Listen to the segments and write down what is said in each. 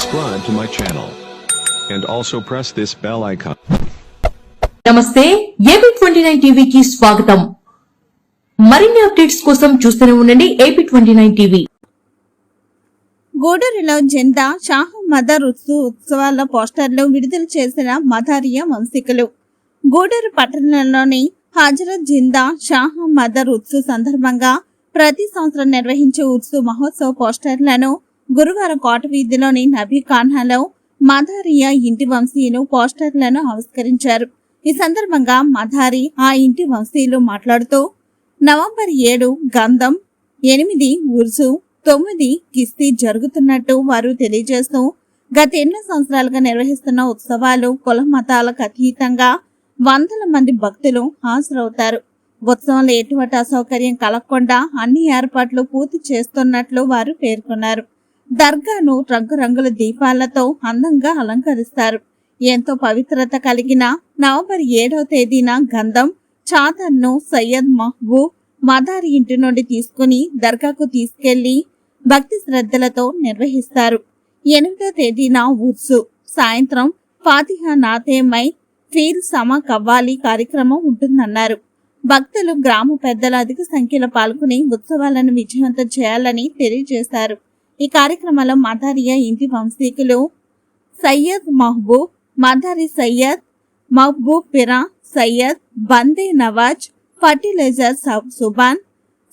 subscribe to my channel. And also press this bell icon. నమస్తే AP twenty nine టీవీకి స్వాగతం మరిన్ని updates కోసం చూస్తూనే ఉండండి ఏపీ ట్వంటీ నైన్ టీవీ గూడూరులో జెండా షాహు మదర్ ఉత్సు ఉత్సవాల పోస్టర్లు విడుదల చేసిన మదారియా వంశీకులు గూడూరు పట్టణంలోని హజరత్ జిందా షాహు మదర్ ఉత్సు సందర్భంగా ప్రతి సంవత్సరం నిర్వహించే ఉత్సు మహోత్సవ పోస్టర్లను గురువారం కోట వీధిలోని నబీ ఖాన్హాలో మధారియా ఇంటి వంశీయులు పోస్టర్లను ఆవిష్కరించారు. ఈ సందర్భంగా మధారి ఆ ఇంటి వంశీయులు మాట్లాడుతూ నవంబర్ ఏడు గంధం ఎనిమిది ఉర్సు తొమ్మిది కిస్తీ జరుగుతున్నట్టు వారు తెలియజేస్తూ గత ఎన్నో సంవత్సరాలుగా నిర్వహిస్తున్న ఉత్సవాలు కుల మతాలకు అతీతంగా వందల మంది భక్తులు హాజరవుతారు. ఉత్సవంలో ఎటువంటి అసౌకర్యం కలగకుండా అన్ని ఏర్పాట్లు పూర్తి చేస్తున్నట్లు వారు పేర్కొన్నారు. దర్గాను రంగురంగుల దీపాలతో అందంగా అలంకరిస్తారు. ఎంతో పవిత్రత కలిగిన నవంబర్ ఏడవ తేదీన గంధం చాదర్ను సయ్యద్ మహబూబ్ మదారి ఇంటి నుండి తీసుకుని దర్గాకు తీసుకెళ్ళి భక్తి శ్రద్ధలతో నిర్వహిస్తారు. ఎనిమిదో తేదీన ఉర్సు సాయంత్రం ఫాతిహా నాతేమై ఫీల్ సమా కవ్వాలి కార్యక్రమం ఉంటుందన్నారు. భక్తులు గ్రామ పెద్దలు అధిక సంఖ్యలో పాల్గొని ఉత్సవాలను విజయవంతం చేయాలని తెలియజేశారు. ఈ కార్యక్రమంలో మదారియా ఇంటి వంశీకులు Syed Mahaboob Madari Syed Mahaboob Pira Syed Bande Nawaz fertiliser Subhan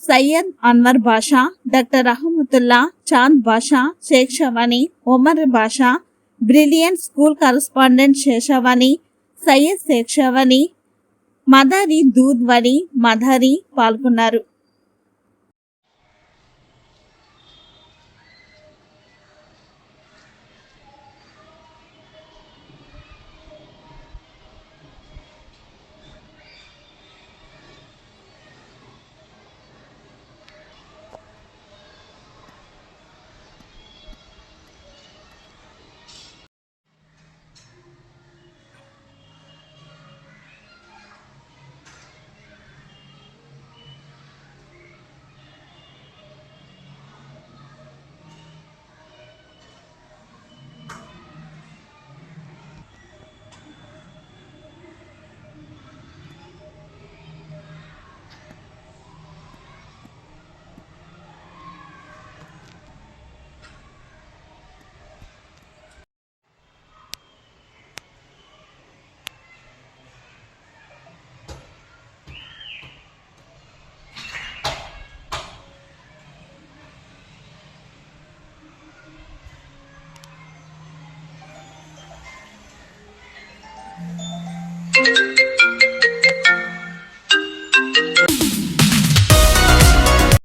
Syed Anwar Basha doctor Ahmatullah Chand Basha Shaik Shavani Omar Basha brilliant school correspondent Seshavani Syed Shaik Madari Dudvani Madari పాల్గొన్నారు.